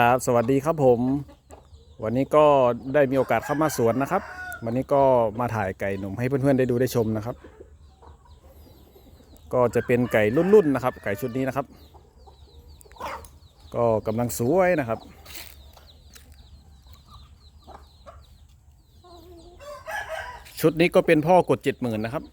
ครับ สวัสดีครับผม วันนี้ก็ได้มีโอกาสเข้ามาสวนนะครับ วันนี้ก็มาถ่ายไก่หนุ่มให้เพื่อนๆได้ดูได้ชมนะครับ ก็จะเป็นไก่รุ่นๆนะครับ ไก่ชุดนี้นะครับ ก็กำลังสวยนะครับชุดนี้ก็เป็นพ่อกดเจ็ดหมื่นนะครับ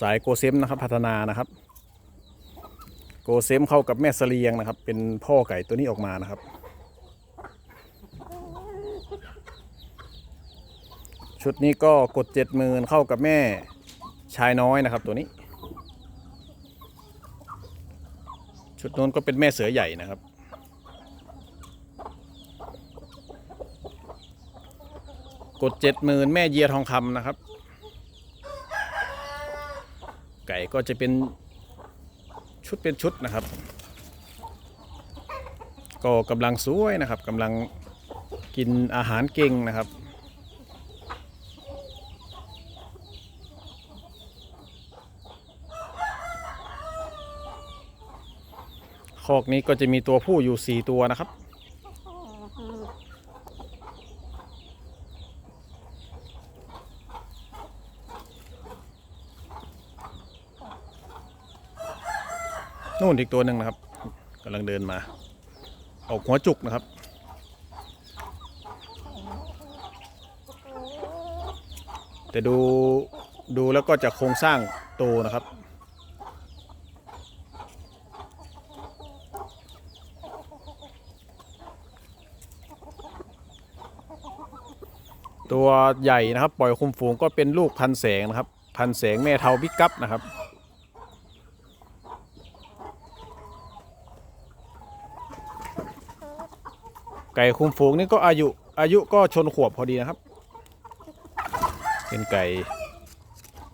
สายโกเซมนะครับ พัฒนานะครับ โกเซมเข้ากับแม่เสลียงนะครับ เป็นพ่อไก่ตัวนี้ออกมานะครับ ชุดนี้ก็กดเจ็ดหมื่นเข้ากับแม่ชายน้อยนะครับตัวนี้ ชุดนู้นก็เป็นแม่เสือใหญ่นะครับ กดเจ็ดหมื่นแม่เยียทองคำนะครับ ไก่ก็จะเป็นชุดเป็นชุดนะครับ ก็กำลังสวยนะครับกำลังกินอาหารเก่งนะครับ คอกนี้ก็จะมีตัวผู้อยู่4ตัวนะครับ นู่นอีกตัวหนึ่งนะครับกำลังเดินมา ออกหัวจุกนะครับแต่ดูดูแล้วก็จะโครงสร้างโตนะครับ ตัวใหญ่นะครับ ปล่อยคุมฝูงก็เป็นลูกพันแสงนะครับ พันแสงแม่เทาบิ๊กกัปนะครับ ไก่คุมฝูงนี่ก็อายุอายุก็ชนขวบพอดีนะครับ เป็นไก่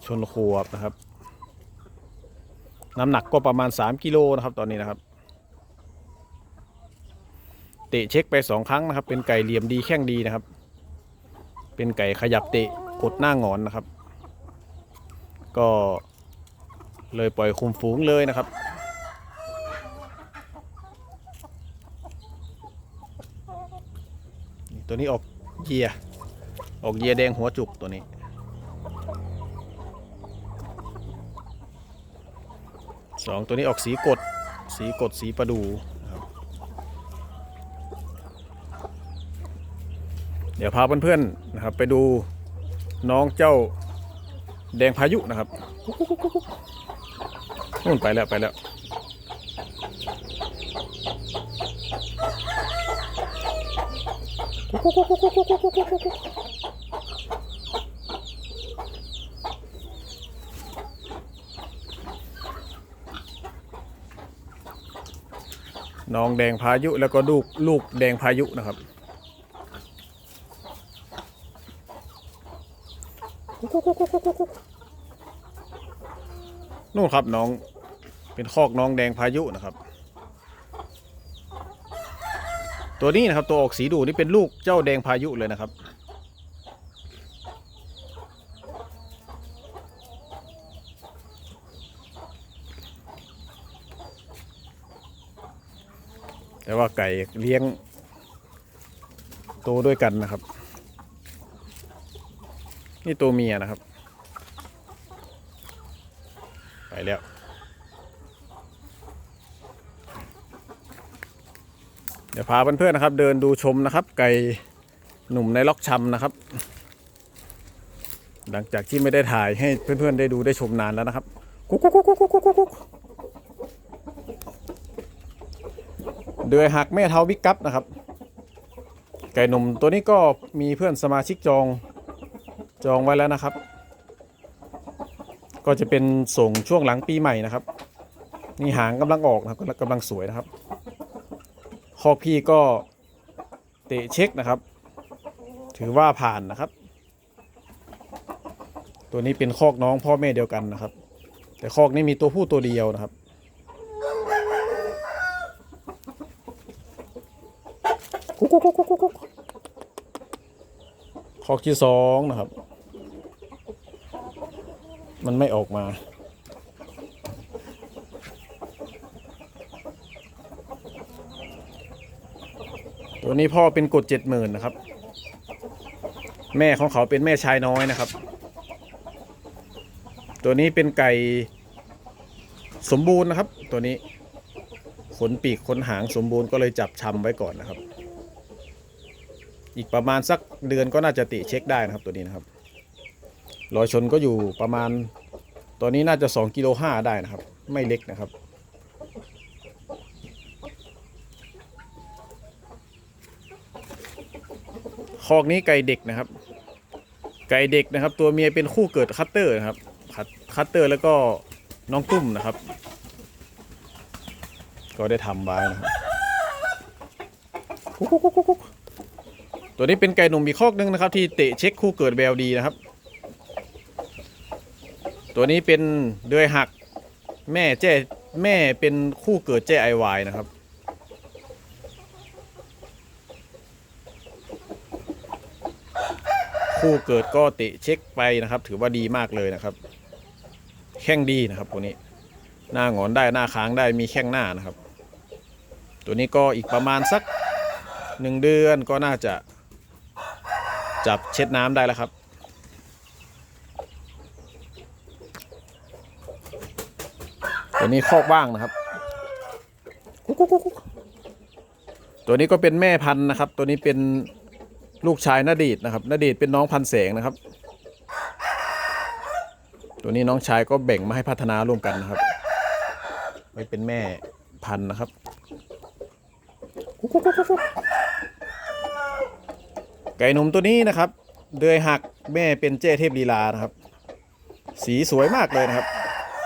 ชนขวบนะครับ น้ำหนักก็ประมาณ 3กิโลนะครับตอนนี้นะครับเตะเช็คไปสองครั้งนะครับ เป็นไก่เหลี่ยมดีแข้งดีนะครับ เป็นไก่ขยับเตะกดหน้างอนนะครับ ก็เลยปล่อยคุมฝูงเลยนะครับ ตัวนี้ออกเยียออกเยียแดงหัวจุกตัวนี้ สองตัวนี้ออกสีกด สีกดสีประดูนะครับเดี๋ยวพาเพื่อนๆนะครับ ไปดูน้องเจ้าแดงพายุนะครับนู่นไปแล้วไปแล้ว น้องแดงพายุแล้วก็ลูกลูกแดงพายุนะครับ นู่นครับน้อง เป็นคอกน้องแดงพายุนะครับ ตัวนี้นะครับ ตัวออกสีดูนี่เป็นลูกเจ้าแดงพายุเลยนะครับ แต่ว่าไก่เลี้ยงโตด้วยกันนะครับ นี่ตัวเมียนะครับ ไปแล้ว เดี๋ยวพาเพื่อนๆนะครับ เดินดูชมนะครับ ไก่หนุ่มในล็อกชำนะครับ หลังจากที่ไม่ได้ถ่ายให้เพื่อนๆได้ดูได้ชมนานแล้วนะครับกุ๊กกุ๊กกุ๊กกุ๊กกุ๊กกุ๊กกุ๊กเดือยหักแม่เท้าบิ๊กกัปนะครับ ไก่หนุ่มตัวนี้ก็มีเพื่อนสมาชิกจอง จองไว้แล้วนะครับ ก็จะเป็นส่งช่วงหลังปีใหม่นะครับ นี่หางกำลังออกนะครับกำลังสวยนะครับคอกพี่ก็เตะเช็คนะครับ ถือว่าผ่านนะครับ ตัวนี้เป็นคอกน้องพ่อแม่เดียวกันนะครับ แต่คอกนี้มีตัวผู้ตัวเดียวนะครับคอกที่สองนะครับ มันไม่ออกมาตัวนี้พ่อเป็นกดเจ็ดหมื่นนะครับ แม่ของเขาเป็นแม่ชายน้อยนะครับ ตัวนี้เป็นไก่สมบูรณ์นะครับ ตัวนี้ขนปีกขนหางสมบูรณ์ก็เลยจับชำไว้ก่อนนะครับ อีกประมาณสักเดือนก็น่าจะติเช็คได้นะครับตัวนี้นะครับ รอยชนก็อยู่ประมาณตัวนี้น่าจะ2กิโลห้าได้นะครับ ไม่เล็กนะครับ คอกนี้ไก่เด็กนะครับ ไก่เด็กนะครับ ตัวเมียเป็นคู่เกิดคัตเตอร์นะครับคัตคัตเตอร์แล้วก็น้องตุ้มนะครับ ก็ได้ทำไว้นะครับตัวนี้เป็นไก่หนุ่มอีกคอกหนึงนะครับ ที่เตะเช็คคู่เกิดแววดีนะครับ ตัวนี้เป็นเดือยหักแม่เจ้แม่เป็นคู่เกิดเจ้ไอวายนะครับ คู่เกิดก็ตะเช็คไปนะครับ ถือว่าดีมากเลยนะครับ แข้งดีนะครับตัวนี้ หน้าหงอนได้หน้าค้างได้มีแข้งหน้านะครับ ตัวนี้ก็อีกประมาณสักหนึ่งเดือนก็น่าจะจับเช็ดน้ำได้แล้วครับ ตัวนี้คอกว่างนะครับตัวนี้ก็เป็นแม่พันธุ์นะครับ ตัวนี้เป็นลูกชายนาดีดนะครับนาดีดเป็นน้องพันแสงนะครับ ตัวนี้น้องชายก็แบ่งมาให้พัฒนาร่วมกันนะครับไว้เป็นแม่พันธุ์นะครับ ไก่หนุ่มตัวนี้นะครับเดือยหักแม่เป็นเจ้เทพลีลานะครับ สีสวยมากเลยนะครับ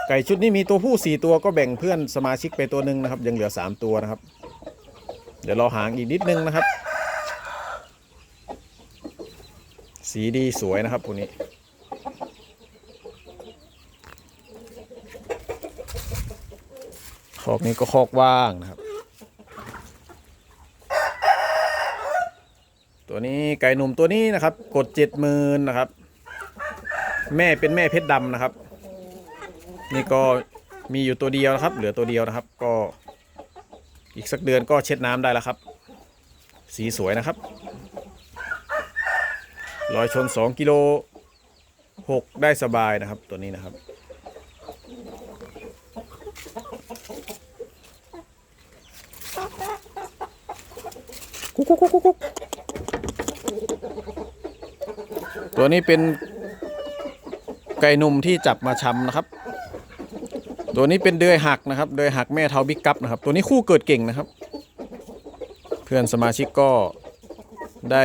ไก่ชุดนี้มีตัวผู้สี่ตัวก็แบ่งเพื่อนสมาชิกไปตัวหนึ่งนะครับ ยังเหลือสามตัวนะครับ เดี๋ยวรอหางอีกนิดนึงนะครับ สีดีสวยนะครับพวกนี้คอกนี้ก็คอกว่างนะครับ ตัวนี้ไก่หนุ่มตัวนี้นะครับ กดเจ็ดหมื่นนะครับ แม่เป็นแม่เพชรดำนะครับ นี่ก็มีอยู่ตัวเดียวนะครับ เหลือตัวเดียวนะครับ ก็อีกสักเดือนก็เช็ดน้ำได้แล้วครับ สีสวยนะครับรอยชน2กิโล6ได้สบายนะครับตัวนี้นะครับ กุ๊กกุ๊กกุ๊กกุ๊กตัวนี้เป็นไก่หนุ่มที่จับมาชำนะครับ ตัวนี้เป็นเดือยหักนะครับเดือยหักแม่เทาบิ๊กกัปนะครับ ตัวนี้คู่เกิดเก่งนะครับ เพื่อนสมาชิกก็ได้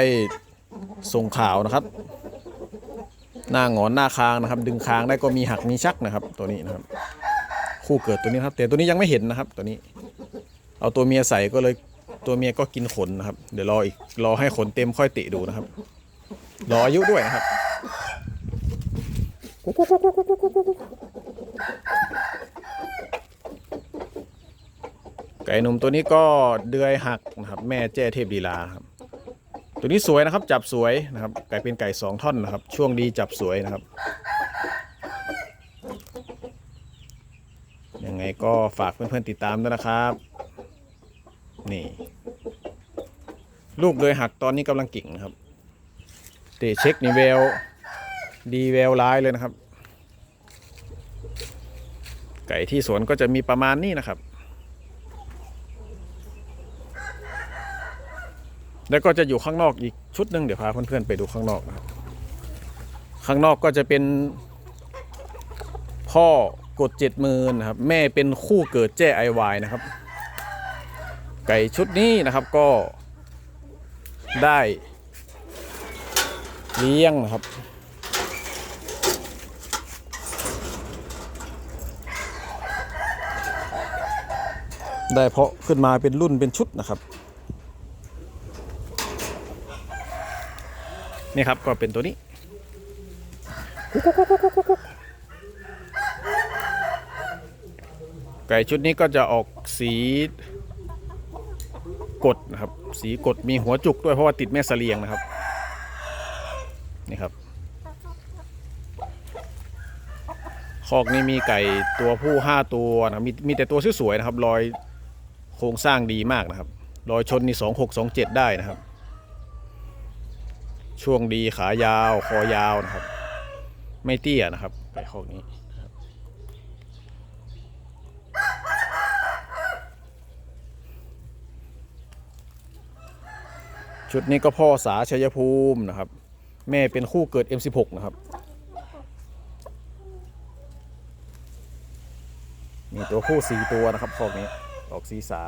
ส่งข่าวนะครับ หน้าหงอนหน้าคางนะครับ ดึงคางได้ก็มีหักมีชักนะครับ ตัวนี้นะครับ คู่เกิดตัวนี้ครับ แต่ตัวนี้ยังไม่เห็นนะครับ ตัวนี้ เอาตัวเมียใส่ก็เลยตัวเมียก็กินขนนะครับ เดี๋ยวรออีกรอให้ขนเต็มค่อยเตะดูนะครับ รออายุด้วยนะครับ ไก่หนุ่มตัวนี้ก็เดือยหักนะครับ แม่แจ้เทพดีลาครับตัวนี้สวยนะครับจับสวยนะครับไก่เป็นไก่สองท่อนนะครับ ช่วงดีจับสวยนะครับยังไงก็ฝากเพื่อนๆติดตามด้วยนะครับ นี่ ลูกเลยหักตอนนี้กำลังกิ่งนะครับเตะเช็คนี่แววดีแววร้ายเลยนะครับ ไก่ที่สวนก็จะมีประมาณนี้นะครับ แล้วก็จะอยู่ข้างนอกอีกชุดหนึ่งเดี๋ยวพาเพื่อนๆไปดูข้างนอกนะครับข้างนอกก็จะเป็นพ่อกดเจ็ดมือนะครับ แม่เป็นคู่เกิดแจ้ไอวายนะครับ ไก่ชุดนี้นะครับก็ได้เลี้ยงนะครับ ได้เพาะขึ้นมาเป็นรุ่นเป็นชุดนะครับ นี่ครับก็เป็นตัวนี้ไก่ชุดนี้ก็จะออกสีกดนะครับ สีกดมีหัวจุกด้วยเพราะว่าติดแม่เสลียงนะครับ นี่ครับคอกนี้มีไก่ตัวผู้ห้าตัวนะมีมีแต่ตัวสวยๆนะครับ รอยโครงสร้างดีมากนะครับ รอยชนนี่สองหกสองเจ็ดได้นะครับ ช่วงดีขายาว คอยาวนะครับ ไม่เตี้ยนะครับไก่คอกนี้ชุดนี้ก็พ่อสาชัยภูมินะครับ แม่เป็นคู่เกิด M16 นะครับมีตัวผู้สี่ตัวนะครับคอกนี้ออกสีสา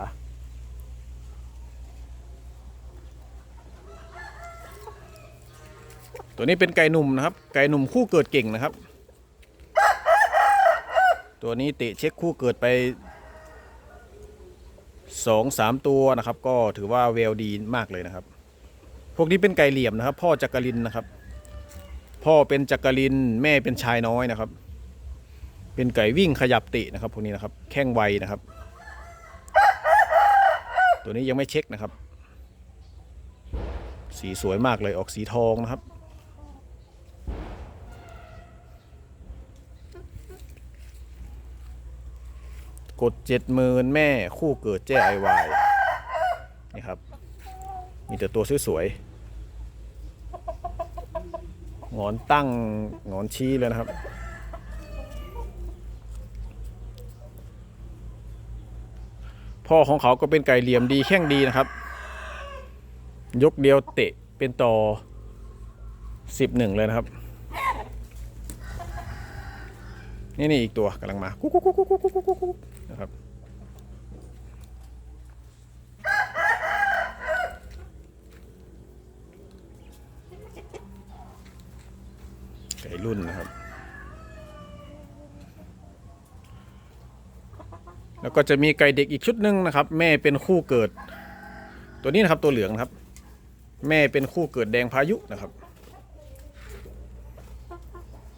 ตัวนี้เป็นไก่หนุ่มนะครับ ไก่หนุ่มคู่เกิดเก่งนะครับ ตัวนี้เตะเช็คคู่เกิดไปสองสามตัวนะครับ ก็ถือว่าเวลดีมากเลยนะครับ พวกนี้เป็นไก่เหลี่ยมนะครับ พ่อจักรินนะครับ พ่อเป็นจักรินแม่เป็นชายน้อยนะครับ เป็นไก่วิ่งขยับเตะนะครับพวกนี้นะครับ แข้งไวนะครับ ตัวนี้ยังไม่เช็คนะครับ สีสวยมากเลยออกสีทองนะครับ กดเจ็ดหมื่นแม่คู่เกิดเจ้ไอวายนี่ครับ มีแต่ตัวสวยๆงอนตั้งงอนชี้เลยนะครับ พ่อของเขาก็เป็นไก่เหลี่ยมดีแข้งดีนะครับ ยกเดียวเตะเป็นต่อสิบหนึ่งเลยนะครับ นี่นี่อีกตัวกำลังมากุ๊กกุ๊กกุ๊กกุ๊กกุ๊กกุ๊ก นะครับ ไก่รุ่นนะครับ แล้วก็จะมีไก่เด็กอีกชุดหนึ่งนะครับ แม่เป็นคู่เกิด ตัวนี้นะครับตัวเหลืองนะครับ แม่เป็นคู่เกิดแดงพายุนะครับ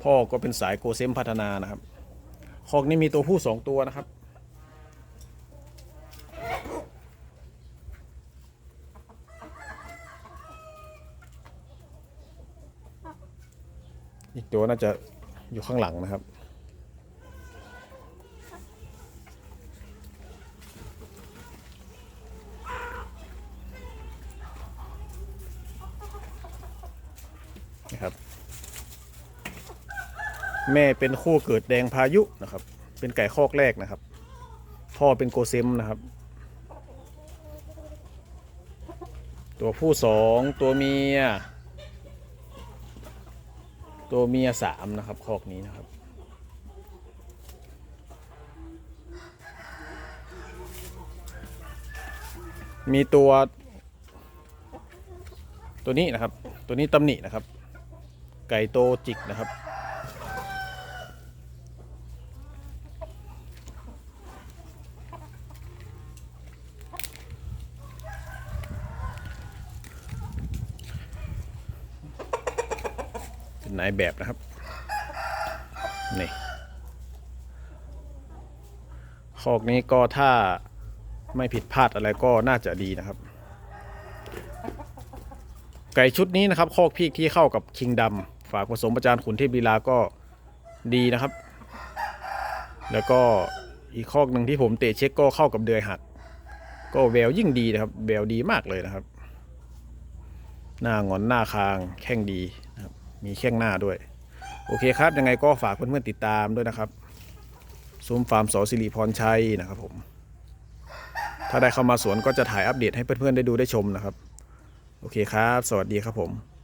พ่อก็เป็นสายโกเซมพัฒนานะครับคอกนี้มีตัวผู้สองตัวนะครับ อีกตัวน่าจะอยู่ข้างหลังนะครับ นะครับ แม่เป็นคู่เกิดแดงพายุนะครับ เป็นไก่คอกแรกนะครับ พ่อเป็นโกเซมนะครับ ตัวผู้สองตัวเมีย ตัวเมียสามนะครับคอกนี้นะครับ มีตัวตัวนี้นะครับ ตัวนี้ตำหนินะครับ ไก่โตจิกนะครับ นนายแบบนะครับ นี่คอกนี้ก็ถ้าไม่ผิดพลาดอะไรก็น่าจะดีนะครับ ไก่ชุดนี้นะครับคอกพีกที่เข้ากับคิงดำฝากผสมประจานขุนเทพลีลาก็ดีนะครับ แล้วก็อีกคอกหนึ่งที่ผมเตะเช็คก็เข้ากับเดือยหัก ก็แววยิ่งดีนะครับแววดีมากเลยนะครับ หน้างอนหน้าคางแข้งดีนะครับ มีแข้งหน้าด้วย โอเคครับ ยังไงก็ฝากเพื่อนๆติดตามด้วยนะครับซุ้มฟาร์มสอสิริพรชัยนะครับผม ถ้าได้เข้ามาสวนก็จะถ่ายอัปเดตให้เพื่อนๆได้ดูได้ชมนะครับ โอเคครับ สวัสดีครับผม